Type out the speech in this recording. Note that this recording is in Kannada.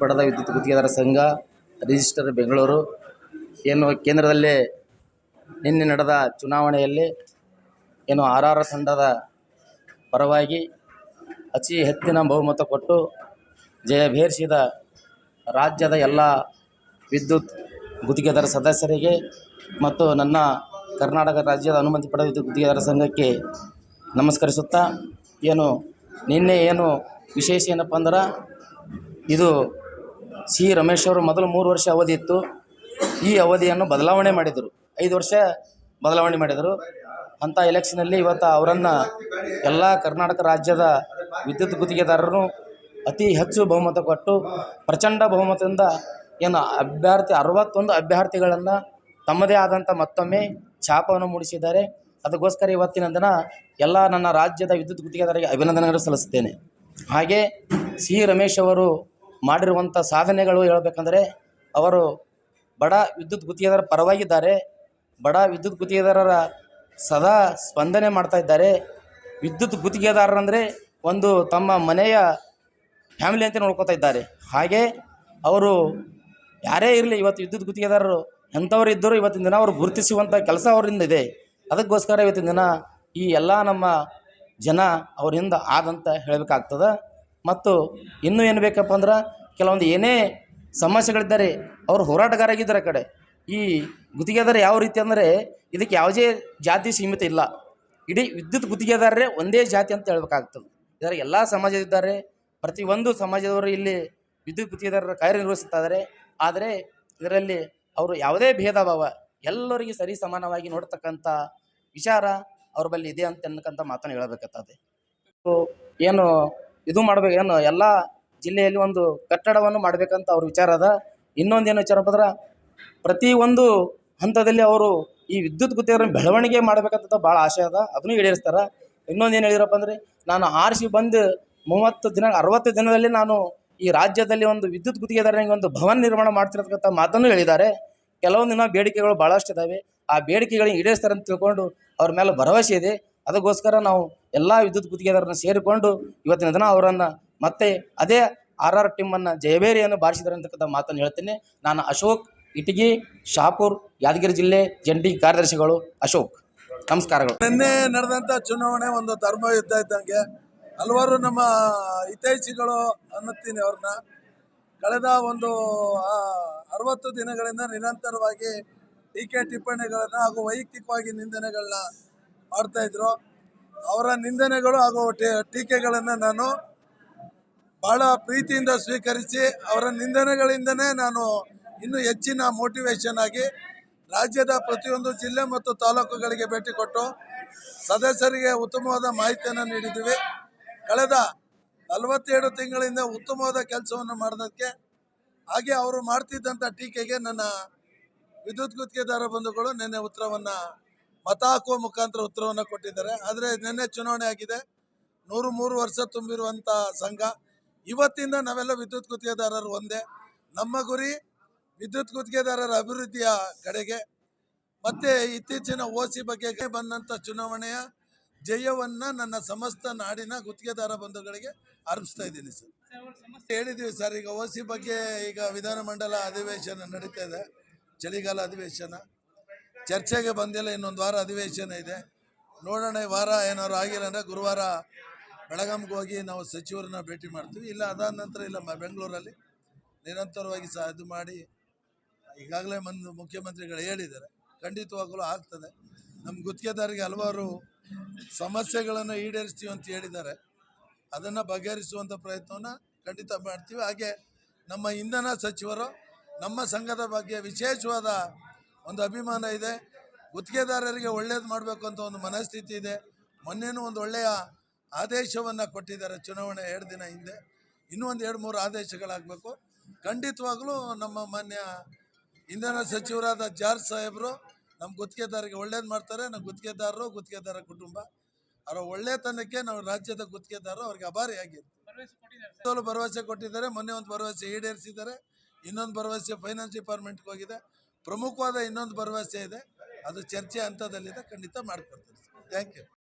ಪಡೆದ ವಿದ್ಯುತ್ ಗುತ್ತಿಗೆದಾರ ಸಂಘ, ರಿಜಿಸ್ಟರ್ ಬೆಂಗಳೂರು. ಏನು ಕೇಂದ್ರದಲ್ಲಿ ನಿನ್ನೆ ನಡೆದ ಚುನಾವಣೆಯಲ್ಲಿ ಏನು ಆರ್ ಆರ್ ತಂಡದ ಪರವಾಗಿ ಅತಿ ಹೆಚ್ಚಿನ ಬಹುಮತ ಕೊಟ್ಟು ಜಯಭೇರಿಸಿದ ರಾಜ್ಯದ ಎಲ್ಲ ವಿದ್ಯುತ್ ಗುತ್ತಿಗೆದಾರ ಸದಸ್ಯರಿಗೆ ಮತ್ತು ನನ್ನ ಕರ್ನಾಟಕ ರಾಜ್ಯದ ಅನುಮತಿ ಪಡೆದ ವಿದ್ಯುತ್ ಗುತ್ತಿಗೆದಾರ ಸಂಘಕ್ಕೆ ನಮಸ್ಕರಿಸುತ್ತಾ, ಏನು ನಿನ್ನೆ ಏನು ವಿಶೇಷ ಏನಪ್ಪ ಅಂದ್ರೆ ಇದು ಸಿ ರಮೇಶ್ ಅವರು ಮೊದಲು ಮೂರು ವರ್ಷ ಅವಧಿ ಇತ್ತು. ಈ ಅವಧಿಯನ್ನು ಬದಲಾವಣೆ ಮಾಡಿದರು. ಐದು ವರ್ಷ ಬದಲಾವಣೆ ಮಾಡಿದರು. ಅಂಥ ಎಲೆಕ್ಷನಲ್ಲಿ ಇವತ್ತು ಅವರನ್ನು ಎಲ್ಲ ಕರ್ನಾಟಕ ರಾಜ್ಯದ ವಿದ್ಯುತ್ ಗುತ್ತಿಗೆದಾರರು ಅತಿ ಹೆಚ್ಚು ಬಹುಮತ ಕೊಟ್ಟು ಪ್ರಚಂಡ ಬಹುಮತದಿಂದ ಏನು ಅಭ್ಯರ್ಥಿ ಅರವತ್ತೊಂದು ಅಭ್ಯರ್ಥಿಗಳನ್ನು ತಮ್ಮದೇ ಆದಂಥ ಮತ್ತೊಮ್ಮೆ ಛಾಪವನ್ನು ಮೂಡಿಸಿದ್ದಾರೆ. ಅದಕ್ಕೋಸ್ಕರ ಇವತ್ತಿನ ದಿನ ಎಲ್ಲ ನನ್ನ ರಾಜ್ಯದ ವಿದ್ಯುತ್ ಗುತ್ತಿಗೆದಾರರಿಗೆ ಅಭಿನಂದನೆಗಳು ಸಲ್ಲಿಸುತ್ತೇನೆ. ಹಾಗೆ ಸಿ ರಮೇಶ್ ಅವರು ಮಾಡಿರುವಂಥ ಸಾಧನೆಗಳು ಹೇಳಬೇಕಂದ್ರೆ ಅವರು ಬಡ ವಿದ್ಯುತ್ ಗುತ್ತಿಗೆದಾರರ ಪರವಾಗಿದ್ದಾರೆ. ಬಡ ವಿದ್ಯುತ್ ಗುತ್ತಿಗೆದಾರರ ಸದಾ ಸ್ಪಂದನೆ ಮಾಡ್ತಾ ಇದ್ದಾರೆ. ವಿದ್ಯುತ್ ಗುತ್ತಿಗೆದಾರರಂದರೆ ಒಂದು ತಮ್ಮ ಮನೆಯ ಫ್ಯಾಮಿಲಿ ಅಂತ ನೋಡ್ಕೋತಾ ಇದ್ದಾರೆ. ಹಾಗೆ ಅವರು ಯಾರೇ ಇರಲಿ ಇವತ್ತು ವಿದ್ಯುತ್ ಗುತ್ತಿಗೆದಾರರು ಎಂಥವ್ರು ಇದ್ದರೂ ಇವತ್ತಿನ ದಿನ ಅವರು ಗುರುತಿಸುವಂಥ ಕೆಲಸ ಅವರಿಂದ ಇದೆ. ಅದಕ್ಕೋಸ್ಕರ ಇವತ್ತಿನ ದಿನ ಈ ಎಲ್ಲ ನಮ್ಮ ಜನ ಅವರಿಂದ ಆದಂತ ಹೇಳಬೇಕಾಗ್ತದೆ. ಮತ್ತು ಇನ್ನೂ ಏನು ಬೇಕಪ್ಪ ಅಂದ್ರೆ ಕೆಲವೊಂದು ಏನೇ ಸಮಸ್ಯೆಗಳಿದ್ದಾರೆ ಅವರು ಹೋರಾಟಗಾರಾಗಿದ್ದಾರೆ ಕಡೆ. ಈ ಗುತ್ತಿಗೆದಾರ ಯಾವ ರೀತಿ ಅಂದರೆ ಇದಕ್ಕೆ ಯಾವುದೇ ಜಾತಿ ಸೀಮಿತ ಇಲ್ಲ. ಇಡೀ ವಿದ್ಯುತ್ ಗುತ್ತಿಗೆದಾರರೇ ಒಂದೇ ಜಾತಿ ಅಂತ ಹೇಳ್ಬೇಕಾಗ್ತದೆ. ಇದರ ಎಲ್ಲ ಸಮಾಜದಿದ್ದಾರೆ ಪ್ರತಿಯೊಂದು ಸಮಾಜದವರು ಇಲ್ಲಿ ವಿದ್ಯುತ್ ಗುತ್ತಿಗೆದಾರರ ಕಾರ್ಯನಿರ್ವಹಿಸುತ್ತಿದ್ದಾರೆ ಆದರೆ ಇದರಲ್ಲಿ ಅವರು ಯಾವುದೇ ಭೇದ ಭಾವ, ಎಲ್ಲರಿಗೆ ಸರಿ ಸಮಾನವಾಗಿ ನೋಡ್ತಕ್ಕಂಥ ವಿಚಾರ ಅವ್ರ ಬಳಿ ಇದೆ ಅಂತ ಅನ್ನಕ್ಕಂಥ ಮಾತನ್ನು ಹೇಳಬೇಕಾಗ್ತದೆ. ಏನು ಇದು ಮಾಡ್ಬೇಕು. ಏನು, ಎಲ್ಲ ಜಿಲ್ಲೆಯಲ್ಲಿ ಒಂದು ಕಟ್ಟಡವನ್ನು ಮಾಡಬೇಕಂತ ಅವ್ರ ವಿಚಾರ ಅದ. ಇನ್ನೊಂದು ಏನು ವಿಚಾರಪ್ಪ ಅಂದ್ರೆ ಒಂದು ಹಂತದಲ್ಲಿ ಅವರು ಈ ವಿದ್ಯುತ್ ಗುತ್ತಿಗೆದಾರ ಬೆಳವಣಿಗೆ ಮಾಡ್ಬೇಕಂತ ಭಾಳ ಆಸೆ ಅದ. ಅದನ್ನು ಈಡೇರಿಸ್ತಾರೆ. ಇನ್ನೊಂದು ಏನು ಹೇಳಿದ್ರಪ್ಪ ಅಂದರೆ, ನಾನು ಆರಿಸಿ ಬಂದು ಮೂವತ್ತು ದಿನ, ಅರವತ್ತು ದಿನದಲ್ಲಿ ನಾನು ಈ ರಾಜ್ಯದಲ್ಲಿ ಒಂದು ವಿದ್ಯುತ್ ಗುತ್ತಿಗೆದಾರನಿಗೆ ಒಂದು ಭವನ ನಿರ್ಮಾಣ ಮಾಡ್ತಿರತಕ್ಕಂಥ ಮಾತನ್ನು ಹೇಳಿದ್ದಾರೆ. ದಿನ ಬೇಡಿಕೆಗಳು ಭಾಳಷ್ಟು ಇದ್ದಾವೆ ಆ ಬೇಡಿಕೆಗಳಿಗೆ ಈಡೇರಿಸ್ತಾರೆ ಅಂತ ತಿಳ್ಕೊಂಡು ಅವ್ರ ಮೇಲೆ ಭರವಸೆ ಇದೆ. ಅದಕ್ಕೋಸ್ಕರ ನಾವು ಎಲ್ಲ ವಿದ್ಯುತ್ ಗುತ್ತಿಗೆದಾರರನ್ನ ಸೇರಿಕೊಂಡು ಇವತ್ತಿನ ದಿನ ಅವರನ್ನು ಮತ್ತೆ ಅದೇ ಆರ್ ಆರ್ ಟೀಮನ್ನು ಜಯಬೇರಿಯನ್ನು ಬಾರಿಸಿದ್ದಾರೆ ಅಂತಕ್ಕಂಥ ಮಾತನ್ನು ಹೇಳ್ತೇನೆ. ನಾನು ಅಶೋಕ್, ಇಟಗಿ, ಶಾಪುರ್, ಯಾದಗಿರಿ ಜಿಲ್ಲೆ ಜಂಟಿ ಕಾರ್ಯದರ್ಶಿಗಳು ಅಶೋಕ್. ನಮಸ್ಕಾರಗಳು. ನಿನ್ನೆ ನಡೆದಂಥ ಚುನಾವಣೆ ಒಂದು ಧರ್ಮ ಯುದ್ಧ ಇದ್ದಂಗೆ ಹಲವಾರು ನಮ್ಮ ಹಿತೈಷಿಗಳು ಅನ್ನತ್ತೀನಿ ಅವ್ರನ್ನ. ಕಳೆದ ಒಂದು ಅರವತ್ತು ದಿನಗಳಿಂದ ನಿರಂತರವಾಗಿ ಟೀಕೆ ಟಿಪ್ಪಣಿಗಳನ್ನು ಹಾಗೂ ವೈಯಕ್ತಿಕವಾಗಿ ನಿಂದನೆಗಳನ್ನ ಮಾಡ್ತಾ ಇದ್ರು. ಅವರ ನಿಂದನೆಗಳು ಹಾಗೂ ಟೀಕೆಗಳನ್ನು ನಾನು ಬಹಳ ಪ್ರೀತಿಯಿಂದ ಸ್ವೀಕರಿಸಿ ಅವರ ನಿಂದನೆಗಳಿಂದನೇ ನಾನು ಇನ್ನೂ ಹೆಚ್ಚಿನ ಮೋಟಿವೇಶನ್ ಆಗಿ ರಾಜ್ಯದ ಪ್ರತಿಯೊಂದು ಜಿಲ್ಲೆ ಮತ್ತು ತಾಲೂಕುಗಳಿಗೆ ಭೇಟಿ ಕೊಟ್ಟು ಸದಸ್ಯರಿಗೆ ಉತ್ತಮವಾದ ಮಾಹಿತಿಯನ್ನು ನೀಡಿದ್ದೀವಿ. ಕಳೆದ ನಲವತ್ತೇಳು ತಿಂಗಳಿಂದ ಉತ್ತಮವಾದ ಕೆಲಸವನ್ನು ಮಾಡೋದಕ್ಕೆ ಹಾಗೆ ಅವರು ಮಾಡ್ತಿದ್ದಂಥ ಟೀಕೆಗೆ ನನ್ನ ವಿದ್ಯುತ್ ಗುತ್ತಿಗೆದಾರ ಬಂಧುಗಳು ನಿನ್ನೆ ಉತ್ತರವನ್ನು ಮತ ಮುಖಾಂತರ ಉತ್ತರವನ್ನು ಕೊಟ್ಟಿದ್ದಾರೆ. ಆದರೆ ನಿನ್ನೆ ಚುನಾವಣೆ ಆಗಿದೆ. ನೂರು ಮೂರು ವರ್ಷ ತುಂಬಿರುವಂಥ ಸಂಘ. ಇವತ್ತಿಂದ ನಾವೆಲ್ಲ ವಿದ್ಯುತ್ ಗುತ್ತಿಗೆದಾರರು ಒಂದೇ. ನಮ್ಮ ಗುರಿ ವಿದ್ಯುತ್ ಗುತ್ತಿಗೆದಾರರ ಅಭಿವೃದ್ಧಿಯ ಕಡೆಗೆ. ಮತ್ತೆ ಇತ್ತೀಚಿನ ಓಸಿ ಬಗ್ಗೆ ಬಂದಂಥ ಚುನಾವಣೆಯ ಜಯವನ್ನ ನನ್ನ ಸಮಸ್ತ ನಾಡಿನ ಗುತ್ತಿಗೆದಾರ ಬಂಧುಗಳಿಗೆ ಅರ್ಪಿಸ್ತಾ ಇದ್ದೀನಿ ಸರ್. ಹೇಳಿದ್ದೀವಿ ಸರ್, ಈಗ ಓಸಿ ಬಗ್ಗೆ ಈಗ ವಿಧಾನಮಂಡಲ ಅಧಿವೇಶನ ನಡೀತಾ ಇದೆ. ಚಳಿಗಾಲ ಅಧಿವೇಶನ. ಚರ್ಚೆಗೆ ಬಂದಿಲ್ಲ, ಇನ್ನೊಂದು ವಾರ ಅಧಿವೇಶನ ಇದೆ. ನೋಡೋಣ, ಈ ವಾರ ಏನಾದ್ರು ಆಗಿಲ್ಲ ಅಂದರೆ ಗುರುವಾರ ಬೆಳಗಾಂಗೆ ಹೋಗಿ ನಾವು ಸಚಿವರನ್ನ ಭೇಟಿ ಮಾಡ್ತೀವಿ. ಇಲ್ಲ, ಅದಾದ ನಂತರ ಇಲ್ಲ ಬೆಂಗಳೂರಲ್ಲಿ ನಿರಂತರವಾಗಿ ಸಹ ಇದು ಮಾಡಿ, ಈಗಾಗಲೇ ಮಂದು ಮುಖ್ಯಮಂತ್ರಿಗಳು ಹೇಳಿದ್ದಾರೆ. ಖಂಡಿತವಾಗಲೂ ಆಗ್ತದೆ. ನಮ್ಮ ಗುತ್ತಿಗೆದಾರಿಗೆ ಹಲವಾರು ಸಮಸ್ಯೆಗಳನ್ನು ಈಡೇರಿಸ್ತೀವಿ ಅಂತ ಹೇಳಿದ್ದಾರೆ. ಅದನ್ನು ಬಗೆಹರಿಸುವಂಥ ಪ್ರಯತ್ನವನ್ನು ಖಂಡಿತ ಮಾಡ್ತೀವಿ. ಹಾಗೆ ನಮ್ಮ ಇಂಧನ ಸಚಿವರು ನಮ್ಮ ಸಂಘದ ಬಗ್ಗೆ ವಿಶೇಷವಾದ ಒಂದು ಅಭಿಮಾನ ಇದೆ. ಗುತ್ತಿಗೆದಾರರಿಗೆ ಒಳ್ಳೇದು ಮಾಡಬೇಕು ಅಂತ ಒಂದು ಮನಸ್ಥಿತಿ ಇದೆ. ಮೊನ್ನೆನೂ ಒಂದು ಒಳ್ಳೆಯ ಆದೇಶವನ್ನು ಕೊಟ್ಟಿದ್ದಾರೆ ಚುನಾವಣೆ ಎರಡು ದಿನ ಹಿಂದೆ. ಇನ್ನೂ ಒಂದು ಎರಡು ಮೂರು ಆದೇಶಗಳಾಗಬೇಕು. ಖಂಡಿತವಾಗ್ಲೂ ನಮ್ಮ ಮಾನ್ಯ ಇಂಧನ ಸಚಿವರಾದ ಜಾರ್ಜ್ ಸಾಹೇಬರು ನಮ್ಮ ಗುತ್ತಿಗೆದಾರರಿಗೆ ಒಳ್ಳೇದು ಮಾಡ್ತಾರೆ. ನಮ್ಮ ಗುತ್ತಿಗೆದಾರರು ಗುತ್ತಿಗೆದಾರ ಕುಟುಂಬ. ಅವರ ಒಳ್ಳೆತನಕ್ಕೆ ನಾವು ರಾಜ್ಯದ ಗುತ್ತಿಗೆದಾರರು ಅವ್ರಿಗೆ ಅಭಾರಿಯಾಗಿತ್ತು ಭರವಸೆ ಕೊಟ್ಟಿದ್ದಾರೆ. ಮೊನ್ನೆ ಒಂದು ಭರವಸೆ ಈಡೇರಿಸಿದ್ದಾರೆ. ಇನ್ನೊಂದು ಭರವಸೆ ಫೈನಾನ್ಸ್ ಡಿಪಾರ್ಟ್ಮೆಂಟ್ಗೆ ಹೋಗಿದೆ. ಪ್ರಮುಖವಾದ ಇನ್ನೊಂದು ಭರವಸೆ ಇದೆ. ಅದು ಚರ್ಚೆ ಹಂತದಲ್ಲಿದೆ. ಖಂಡಿತ ಮಾಡಿಕೊಡ್ತೀನಿ. Thank you